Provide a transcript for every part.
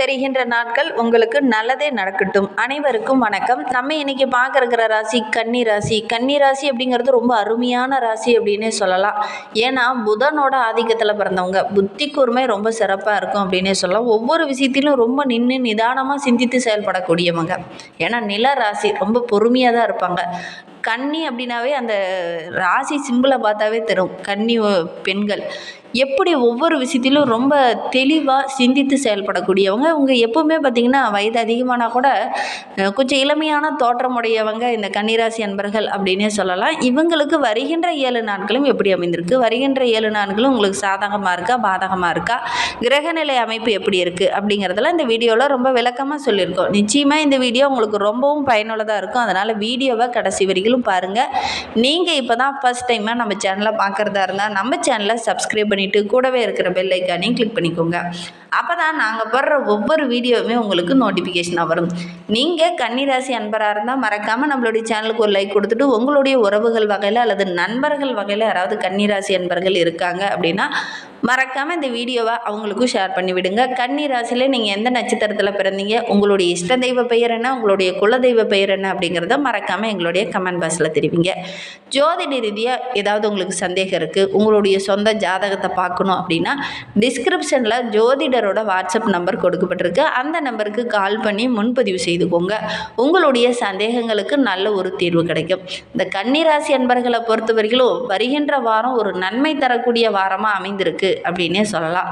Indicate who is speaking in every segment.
Speaker 1: தெரிகின்ற நாட்கள் உங்களுக்கு நல்லதே நடக்கட்டும். அனைவருக்கும் வணக்கம். நம்ம இன்னைக்கு பார்க்க இருக்கிற ராசி கன்னி ராசி. கன்னி ராசி அப்படிங்கிறது ரொம்ப அருமையான ராசி அப்படின்னே சொல்லலாம். ஏன்னா புதனோட ஆதிக்கத்தில் பிறந்தவங்க. புத்தி கூர்மை ரொம்ப சிறப்பாக இருக்கும் அப்படின்னே சொல்லலாம். ஒவ்வொரு விஷயத்திலும் ரொம்ப நின்று நிதானமாக சிந்தித்து செயல்படக்கூடியவங்க. ஏன்னா நில ராசி ரொம்ப பொறுமையாக தான் இருப்பாங்க. கன்னி அப்படின்னாவே அந்த ராசி சிம்பிளை பார்த்தாவே தரும் கன்னி பெண்கள். எப்படி ஒவ்வொரு விஷயத்திலும் ரொம்ப தெளிவாக சிந்தித்து செயல்படக்கூடியவங்க. இவங்க எப்போவுமே பார்த்திங்கன்னா வயது அதிகமானா கூட கொஞ்சம் இளமையான தோற்றமுடையவங்க இந்த கன்னிராசி அன்பர்கள் அப்படின்னே சொல்லலாம். இவங்களுக்கு வருகின்ற ஏழு நாட்களும் எப்படி அமைந்திருக்கு? வருகின்ற ஏழு நாட்களும் உங்களுக்கு சாதகமாக இருக்கா? பாதகமாக இருக்கா? கிரகநிலை அமைப்பு எப்படி இருக்குது அப்படிங்கிறதெல்லாம் இந்த வீடியோவில் ரொம்ப விளக்கமாக சொல்லியிருக்கோம். நிச்சயமாக இந்த வீடியோ உங்களுக்கு ரொம்பவும் பயனுள்ளதாக இருக்கும். அதனால் வீடியோவை கடைசி வரைக்கும் பாருங்கள் நீங்கள் இப்போ தான் ஃபஸ்ட் டைமாக நம்ம சேனலை பார்க்குறதா இருந்தால் நம்ம சேனலை சப்ஸ்கிரைப் பண்ணிவிட்டு கூடவே இருக்கிற பெல் ஐக்கானையும் கிளிக் பண்ணிக்கோங்க. அப்போ தான் நாங்கள் போடுற ஒவ்வொரு வீடியோவுமே உங்களுக்கு நோட்டிஃபிகேஷனாக வரும். நீங்கள் கன்னிராசி அன்பராக இருந்தால் மறக்காமல் நம்மளுடைய சேனலுக்கு ஒரு லைக் கொடுத்துட்டு உங்களுடைய உறவுகள் வகையில் அல்லது நண்பர்கள் வகையில் யாராவது கன்னிராசி அன்பர்கள் இருக்காங்க அப்படின்னா மறக்காமல் இந்த வீடியோவை அவங்களுக்கும் ஷேர் பண்ணிவிடுங்க. கன்னி ராசியில் நீங்கள் எந்த நட்சத்திரத்தில் பிறந்தீங்க? உங்களுடைய இஷ்ட தெய்வ பெயர் என்ன? உங்களுடைய குலதெய்வ பெயர் என்ன? அப்படிங்கிறத மறக்காமல் எங்களுடைய கமெண்ட் பாக்ஸில் தெரிவிங்க. ஜோதிட ரீதியாக ஏதாவது உங்களுக்கு சந்தேகம் இருக்குது உங்களுடைய சொந்த ஜாதகத்தை பார்க்கணும் அப்படின்னா டிஸ்கிரிப்ஷனில் ஜோதிடரோட வாட்ஸ்அப் நம்பர் கொடுக்கப்பட்டிருக்கு. அந்த நம்பருக்கு கால் பண்ணி முன்பதிவு செய்துக்கோங்க. உங்களுடைய சந்தேகங்களுக்கு நல்ல ஒரு தீர்வு கிடைக்கும். இந்த கன்னிராசி அன்பர்களை பொறுத்தவரையிலும் வருகின்ற வாரம் ஒரு நன்மை தரக்கூடிய வாரமாக அமைந்திருக்கு. அப்படின்னே சொல்லலாம்.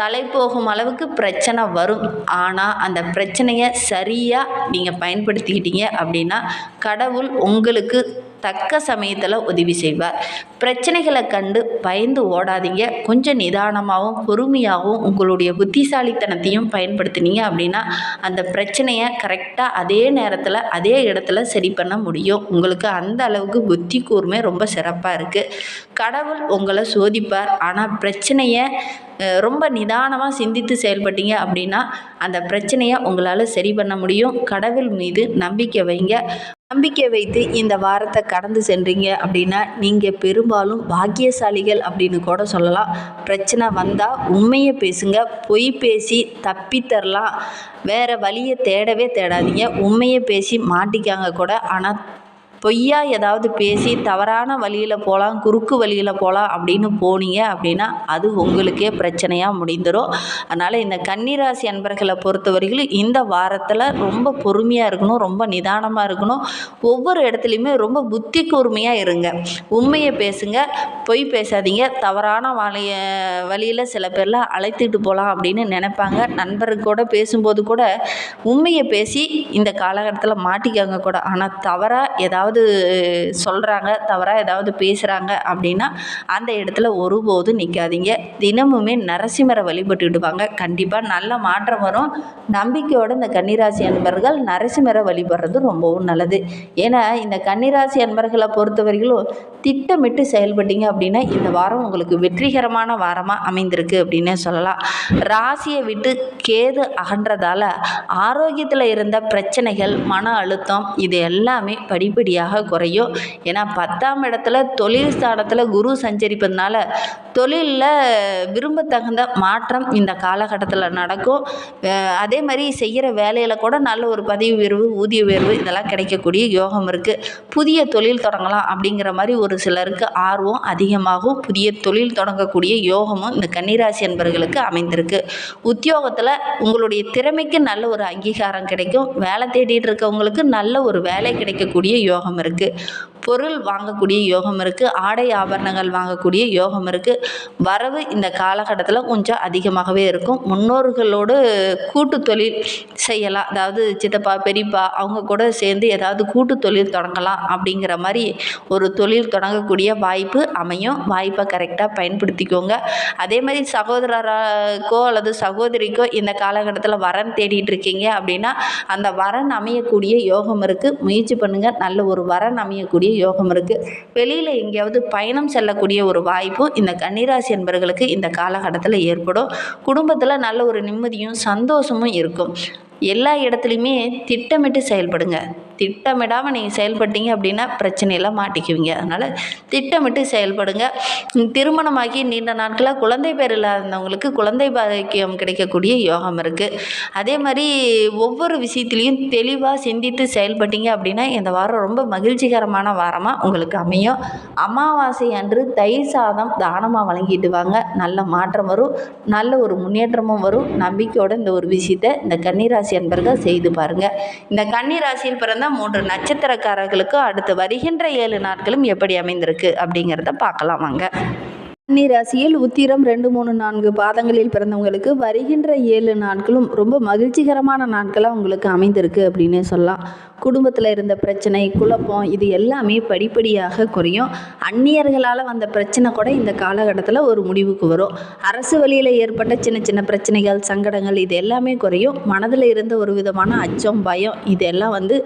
Speaker 1: தலை போகும் அளவுக்கு பிரச்சனை வரும். ஆனால் அந்த பிரச்சனையை சரியாக நீங்கள் பயன்படுத்திக்கிட்டீங்க அப்படின்னா கடவுள் உங்களுக்கு தக்க சமயத்தில் உதவி செய்வார். பிரச்சனைகளை கண்டு பயந்து ஓடாதீங்க. கொஞ்சம் நிதானமாகவும் பொறுமையாகவும் உங்களுடைய புத்திசாலித்தனத்தையும் பயன்படுத்தினீங்க அப்படின்னா அந்த பிரச்சனையை கரெக்டாக அதே நேரத்தில் அதே இடத்துல சரி பண்ண முடியும். உங்களுக்கு அந்த அளவுக்கு புத்தி கூர்மை ரொம்ப சிறப்பாக இருக்குது கடவுள் உங்களை சோதிப்பார். ஆனால் பிரச்சனையை ரொம்ப நிதானமாக சிந்தித்து செயல்பட்டீங்க அப்படின்னா அந்த பிரச்சனையை உங்களால் சரி பண்ண முடியும். கடவுள் மீது நம்பிக்கை வைங்க. நம்பிக்கை வைத்து இந்த வாரத்தை கடந்து சென்றீங்க அப்படின்னா நீங்கள் பெரும்பாலும் பாக்கியசாலிகள் அப்படின்னு கூட சொல்லலாம். பிரச்சனை வந்தால் உண்மையை பேசுங்க பொய் பேசி தப்பித்தரலாம் வேறு வழியை தேடவே தேடாதீங்க. உண்மையை பேசி மாட்டிக்காங்க கூட. ஆனால் பொய்யா ஏதாவது பேசி தவறான வழியில் போகலாம் குறுக்கு வழியில் போகலாம் அப்படின்னு போனீங்க அப்படின்னா அது உங்களுக்கே பிரச்சனையாக முடிந்துடும் அதனால் இந்த கன்னிராசி அன்பர்களை பொறுத்தவரையிலும் இந்த வாரத்தில் ரொம்ப பொறுமையாக இருக்கணும் ரொம்ப நிதானமாக இருக்கணும். ஒவ்வொரு இடத்துலையுமே ரொம்ப புத்தி கூர்மையாக இருங்க. உண்மையை பேசுங்க பொய் பேசாதீங்க. தவறான வழிய வழியில் சில பேர்லாம் அழைத்துட்டு போகலாம் அப்படின்னு நினைப்பாங்க. நண்பர்கள் கூட பேசும்போது கூட உண்மையை பேசி இந்த காலகட்டத்தில் மாட்டிக்காங்க கூட. ஆனால் தவறாக ஏதாவது சொல்கிறாங்க தவறாக ஏதாவது பேசுகிறாங்க அப்படின்னா அந்த இடத்துல ஒருபோதும் நிற்காதீங்க தினமுமே நரசிம்மரை வழிபட்டுட்டு வாங்க கண்டிப்பாக நல்ல மாற்றம் வரும். நம்பிக்கையோடு இந்த கன்னிராசி அன்பர்கள் நரசிம்மரை வழிபடுறது ரொம்பவும் நல்லது. ஏன்னா இந்த கன்னிராசி அன்பர்களை பொறுத்தவரையிலும் திட்டமிட்டு செயல்பட்டீங்க அப்படின்னா இந்த வாரம் உங்களுக்கு வெற்றிகரமான வாரமாக அமைந்திருக்கு அப்படின்னே சொல்லலாம். ராசியை விட்டு கேது அகன்றதால ஆரோக்கியத்தில் இருந்த பிரச்சனைகள் மன அழுத்தம் இது எல்லாமே படிப்படியாக குறையும். ஏன்னா பத்தாம் இடத்துல தொழில் ஸ்தானத்தில் குரு சஞ்சரிப்பதுனால தொழிலில் விரும்பத்தகுந்த மாற்றம் இந்த காலகட்டத்தில் நடக்கும். அதே மாதிரி செய்கிற வேலையில் கூட நல்ல ஒரு பதவி உயர்வு ஊதிய உயர்வு இதெல்லாம் கிடைக்கக்கூடிய யோகம் இருக்குது புதிய தொழில் தொடங்கலாம் அப்படிங்கிற மாதிரி ஒரு சிலருக்கு ஆர்வம் அதிகமாகும். புதிய தொழில் தொடங்கக்கூடிய யோகமும் இந்த கன்னிராசி என்பவர்களுக்கு அமைந்திருக்கு. உத்தியோகத்தில் உங்களுடைய திறமைக்கு நல்ல ஒரு அங்கீகாரம் கிடைக்கும். வேலை தேடிட்டு இருக்கவங்களுக்கு நல்ல ஒரு வேலை கிடைக்கக்கூடிய யோகம் இருக்குது பொருள் வாங்கக்கூடிய யோகம் இருக்குது ஆடை ஆபரணங்கள் வாங்கக்கூடிய யோகம் இருக்குது வரவு இந்த காலகட்டத்தில் கொஞ்சம் அதிகமாகவே இருக்கும். முன்னோர்களோடு கூட்டு தொழில் செய்யலாம். அதாவது சித்தப்பா பெரியப்பா அவங்க கூட சேர்ந்து ஏதாவது கூட்டு தொழில் தொடங்கலாம் அப்படிங்கிற மாதிரி ஒரு தொழில் தொடங்கக்கூடிய வாய்ப்பு அமையும். வாய்ப்பை கரெக்டாக பயன்படுத்திக்கோங்க. அதே மாதிரி சகோதரராக்கோ அல்லது சகோதரிக்கோ இந்த காலகட்டத்தில் வரன் தேடிட்டு இருக்கீங்க அப்படின்னா அந்த வரன் அமையக்கூடிய யோகம் இருக்குது முயற்சி பண்ணுங்கள் நல்ல ஒரு வரன் அமையக்கூடிய யோகம் இருக்குது வெளியில் எங்கேயாவது பயணம் செல்லக்கூடிய ஒரு வாய்ப்பு இந்த கன்னிராசி என்பவர்களுக்கு இந்த காலகட்டத்தில் ஏற்படும். குடும்பத்தில் நல்ல ஒரு நிம்மதியும் சந்தோஷமும் இருக்கும். எல்லா இடத்துலையுமே திட்டமிட்டு செயல்படுங்க. திட்டமிடாமல் நீங்கள் செயல்பட்டீங்க அப்படின்னா பிரச்சனையில் மாட்டிக்குவீங்க. அதனால் திட்டமிட்டு செயல்படுங்க. திருமணமாகி நீண்ட நாட்களாக குழந்தை பேர் இல்லாதவங்களுக்கு குழந்தை பாக்கியம் கிடைக்கக்கூடிய யோகம் இருக்குது அதே மாதிரி ஒவ்வொரு விஷயத்துலையும் தெளிவாக சிந்தித்து செயல்பட்டீங்க அப்படின்னா இந்த வாரம் ரொம்ப மகிழ்ச்சிகரமான வாரமாக உங்களுக்கு அமையும். அமாவாசை அன்று தயிர் சாதம் தானமாக வழங்கிட்டு வாங்க. நல்ல மாற்றம் வரும். நல்ல ஒரு முன்னேற்றமும் வரும். நம்பிக்கையோட இந்த ஒரு விஷயத்தை இந்த கன்னிராசி அன்பர்கள் செய்து பாருங்கள் இந்த கன்னிராசியில் பிறந்த மூன்று நட்சத்திரக்காரர்களுக்கு அடுத்து வருகின்ற ஏழு நாட்களும் எப்படி அமைந்திருக்கு அப்படிங்கிறத பார்க்கலாம் வாங்க. கன்னி ராசியில் உத்திரம் ரெண்டு மூணு நான்கு பாதங்களில் பிறந்தவங்களுக்கு வருகின்ற ஏழு நாட்களும் ரொம்ப மகிழ்ச்சிகரமான நாட்களாக உங்களுக்கு அமைந்திருக்கு அப்படின்னே சொல்லலாம். குடும்பத்தில் இருந்த பிரச்சனை குழப்பம் இது எல்லாமே படிப்படியாக குறையும். அந்நியர்களால் வந்த பிரச்சனை கூட இந்த காலகட்டத்தில் ஒரு முடிவுக்கு வரும். அரசு வழியில் ஏற்பட்ட சின்ன சின்ன பிரச்சனைகள் சங்கடங்கள் இது எல்லாமே குறையும். மனதில் இருந்த ஒரு விதமான அச்சம் பயம் இதெல்லாம் வந்து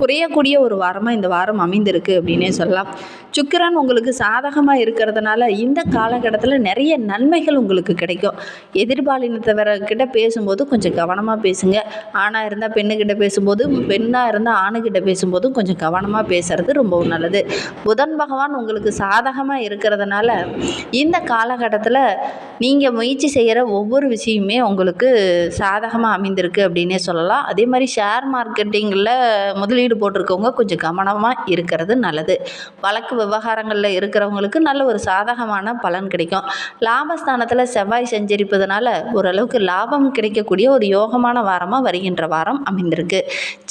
Speaker 1: குறையக்கூடிய ஒரு வாரமாக இந்த வாரம் அமைந்திருக்கு அப்படின்னே சொல்லலாம். சுக்கிரன் உங்களுக்கு சாதகமாக இருக்கிறதுனால இந்த காலகட்டத்தில் நிறைய நன்மைகள் உங்களுக்கு கிடைக்கும். எதிர்பாலினத்தவர்கிட்ட பேசும்போது கொஞ்சம் கவனமாக பேசுங்க. ஆணாக இருந்தால் பெண்ணுக்கிட்ட பேசும்போது பெண்ணாக இருந்தால் ஆணுக்கிட்ட பேசும்போதும் கொஞ்சம் கவனமாக பேசுறது ரொம்பவும் நல்லது. புதன் பகவான் உங்களுக்கு சாதகமாக இருக்கிறதுனால இந்த காலகட்டத்தில் நீங்கள் முயற்சி செய்கிற ஒவ்வொரு விஷயமே உங்களுக்கு சாதகமாக அமைந்திருக்கு அப்படின்னே சொல்லலாம். அதே மாதிரி ஷேர் மார்க்கெட்டிங்கில் முதலீடு போட்டிருக்கவங்க கொஞ்சம் கவனமாக இருக்கிறது நல்லது. வழக்கு விவகாரங்களில் இருக்கிறவங்களுக்கு நல்ல ஒரு சாதகமான பலன் கிடைக்கும். லாபஸ்தானத்தில் செவ்வாய் செஞ்சரிப்பதனால ஓரளவுக்கு லாபம் கிடைக்கக்கூடிய ஒரு யோகமான வாரமாக வருகின்ற வாரம் அமைந்திருக்கு.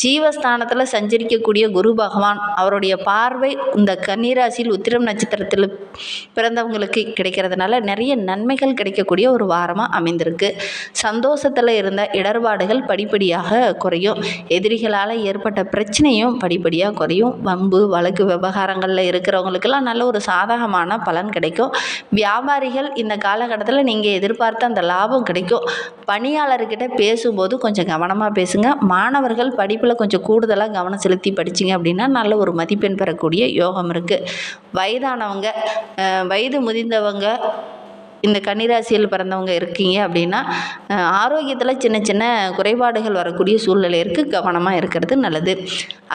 Speaker 1: ஜீவஸ்தானத்தில் சஞ்சரிக்கக்கூடிய குரு பகவான் அவருடைய பார்வை இந்த கன்னிராசியில் உத்திரம் நட்சத்திரத்தில் பிறந்தவங்களுக்கு கிடைக்கிறதுனால நிறைய நன்மைகள் கிடைக்கக்கூடிய ஒரு வாரமாக அமைந்திருக்கு. சந்தோஷத்தில் இருந்த இடர்பாடுகள் படிப்படியாக குறையும். எதிரிகளால் ஏற்பட்ட பிரச்சனையும் படிப்படியாக குறையும். வம்பு வழக்கு விவகாரங்களில் இருக்கிறவங்களுக்கெல்லாம் நல்ல ஒரு சாதகமான பலன் கிடைக்கும். வியாபாரிகள் இந்த காலகட்டத்தில் நீங்கள் எதிர்பார்த்த அந்த லாபம் கிடைக்கும். பணியாளர்கிட்ட பேசும்போது கொஞ்சம் கவனமாக பேசுங்க. மாணவர்கள் படிப்பில் கொஞ்சம் கூடுதலாக கவனம் செலுத்தி படிச்சிங்க அப்படின்னா நல்ல ஒரு மதிப்பெண் பெறக்கூடிய யோகம் இருக்குது வயதானவங்க வயது முதிர்ந்தவங்க இந்த கன்னிராசியில் பிறந்தவங்க இருக்கீங்க அப்படின்னா ஆரோக்கியத்தில் சின்ன சின்ன குறைபாடுகள் வரக்கூடிய சூழ்நிலை இருக்குது கவனமாக இருக்கிறது நல்லது.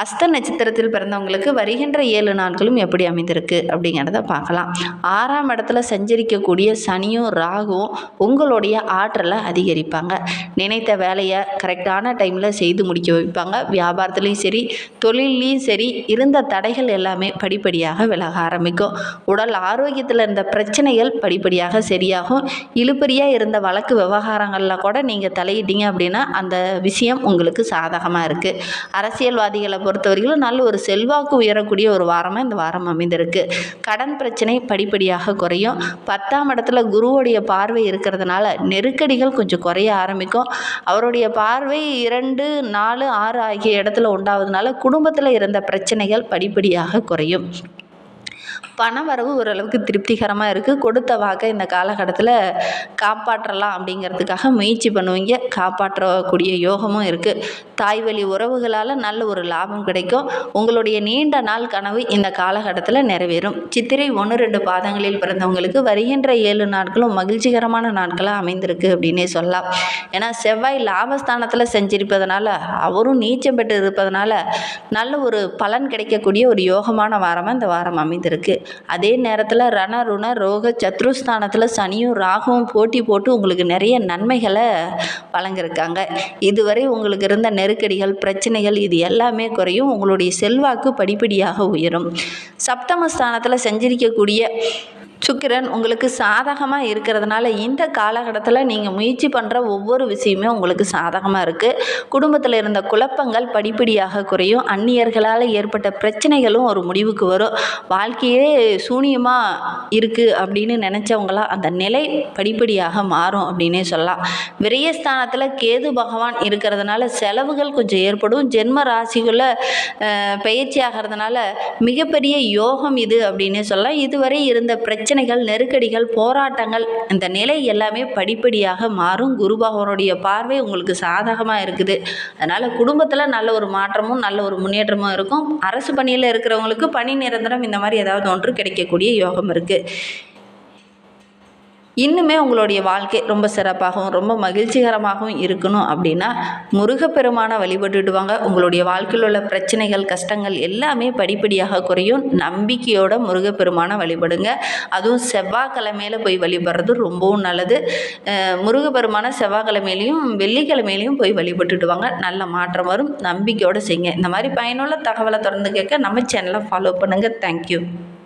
Speaker 1: அஸ்த நட்சத்திரத்தில் பிறந்தவங்களுக்கு வருகின்ற ஏழு நாட்களும் எப்படி அமைந்திருக்கு அப்படிங்கிறத பார்க்கலாம். ஆறாம் இடத்துல சஞ்சரிக்கக்கூடிய சனியும் ராகுவும் உங்களுடைய ஆற்றலை அதிகரிப்பாங்க. நினைத்த வேலையை கரெக்டான டைமில் செய்து முடிக்க வைப்பாங்க. வியாபாரத்துலேயும் சரி தொழிலையும் சரி இருந்த தடைகள் எல்லாமே படிப்படியாக விலக ஆரம்பிக்கும். உடல் ஆரோக்கியத்தில் இருந்த பிரச்சனைகள் படிப்படியாக சரியாகும். இழுபறியாக இருந்த வழக்கு விவகாரங்களில் கூட நீங்கள் தலையிட்டீங்க அப்படின்னா அந்த விஷயம் உங்களுக்கு சாதகமாக இருக்குது அரசியல்வாதிகளை பொறுத்தவரையிலும் நல்ல ஒரு செல்வாக்கு உயரக்கூடிய ஒரு வாரமாக இந்த வாரம் அமைந்திருக்கு. கடன் பிரச்சனை படிப்படியாக குறையும். பத்தாம் இடத்துல குருவோடைய பார்வை இருக்கிறதுனால நெருக்கடிகள் கொஞ்சம் குறைய ஆரம்பிக்கும். அவருடைய பார்வை இரண்டு நாலு ஆறு ஆகிய இடத்துல உண்டாவதுனால குடும்பத்தில் இருந்த பிரச்சனைகள் படிப்படியாக குறையும். பண வரவு ஓரளவுக்கு திருப்திகரமாக இருக்குது கொடுத்த வாக்கை இந்த காலகட்டத்தில் காப்பாற்றலாம் அப்படிங்கிறதுக்காக முயற்சி பண்ணுவீங்க. காப்பாற்றக்கூடிய யோகமும் இருக்குது தாய் வழி உறவுகளால் நல்ல ஒரு லாபம் கிடைக்கும். உங்களுடைய நீண்ட நாள் கனவு இந்த காலகட்டத்தில் நிறைவேறும். சித்திரை ஒன்று ரெண்டு பாதங்களில் பிறந்தவங்களுக்கு வருகின்ற ஏழு நாட்களும் மகிழ்ச்சிகரமான நாட்களாக அமைந்திருக்கு அப்படின்னே சொல்லலாம். ஏன்னா செவ்வாய் லாபஸ்தானத்தில் செஞ்சிருப்பதனால அவரும் நீச்சம் பெற்று இருப்பதனால நல்ல ஒரு பலன் கிடைக்கக்கூடிய ஒரு யோகமான வாரமாக இந்த வாரம் அமைந்திருக்கு. அதே நேரத்தில் ரண ருண ரோக சத்ருஸ்தானத்தில் சனியும் ராகுவும் போட்டி போட்டு உங்களுக்கு நிறைய நன்மைகளை வழங்கியிருக்காங்க. இதுவரை உங்களுக்கு இருந்த நெருக்கடிகள் பிரச்சனைகள் இது எல்லாமே குறையும். உங்களுடைய செல்வாக்கு படிப்படியாக உயரும். சப்தமஸ்தானத்தில் செஞ்சிருக்கக்கூடிய சுக்கிரன் உங்களுக்கு சாதகமாக இருக்கிறதுனால இந்த காலகட்டத்தில் நீங்கள் முயற்சி பண்ணுற ஒவ்வொரு விஷயமே உங்களுக்கு சாதகமாக இருக்குது குடும்பத்தில் இருந்த குழப்பங்கள் படிப்படியாக குறையும். அந்நியர்களால் ஏற்பட்ட பிரச்சனைகளும் ஒரு முடிவுக்கு வரும். வாழ்க்கையே சூனியமாக இருக்குது அப்படின்னு நினச்சவங்களாம் அந்த நிலை படிப்படியாக மாறும் அப்படின்னே சொல்லலாம். விரயஸ்தானத்தில் கேது பகவான் இருக்கிறதுனால செலவுகள் கொஞ்சம் ஏற்படும். ஜென்ம ராசிக்குள்ளே பயிற்சி ஆகிறதுனால மிகப்பெரிய யோகம் இது அப்படின்னே சொல்லலாம். இதுவரை இருந்த பிரச்சனை பிரச்சனைகள் நெருக்கடிகள் போராட்டங்கள் இந்த நிலை எல்லாமே படிப்படியாக மாறும். குரு பகவானுடைய பார்வை உங்களுக்கு சாதகமாக இருக்குது. அதனால் குடும்பத்தில் நல்ல ஒரு மாற்றமும் நல்ல ஒரு முன்னேற்றமும் இருக்கும். அரசு பணியில் இருக்கிறவங்களுக்கு பணி நிரந்தரம் இந்த மாதிரி ஏதாவது ஒன்று கிடைக்கக்கூடிய யோகம் இருக்குது இன்னுமே உங்களுடைய வாழ்க்கை ரொம்ப சிறப்பாகவும் ரொம்ப மகிழ்ச்சிகரமாகவும் இருக்கணும் அப்படின்னா முருகப்பெருமானை வழிபட்டுடுவாங்க. உங்களுடைய வாழ்க்கையில் உள்ள பிரச்சனைகள் கஷ்டங்கள் எல்லாமே படிப்படியாக குறையும். நம்பிக்கையோட முருகப்பெருமானை வழிபடுங்க. அதுவும் செவ்வாய்க்கிழமையில போய் வழிபடுறது ரொம்பவும் நல்லது. முருகப்பெருமான முருகப்பெருமானை செவ்வாய்க்கிழமையிலையும் வெள்ளிக்கிழமையிலையும் போய் வழிபட்டுடுவாங்க. நல்ல மாற்றம் வரும். நம்பிக்கையோடு செய்யுங்க. இந்த மாதிரி பயனுள்ள தகவலை தொடர்ந்து கேட்க நம்ம சேனலை ஃபாலோ பண்ணுங்கள் தேங்க்யூ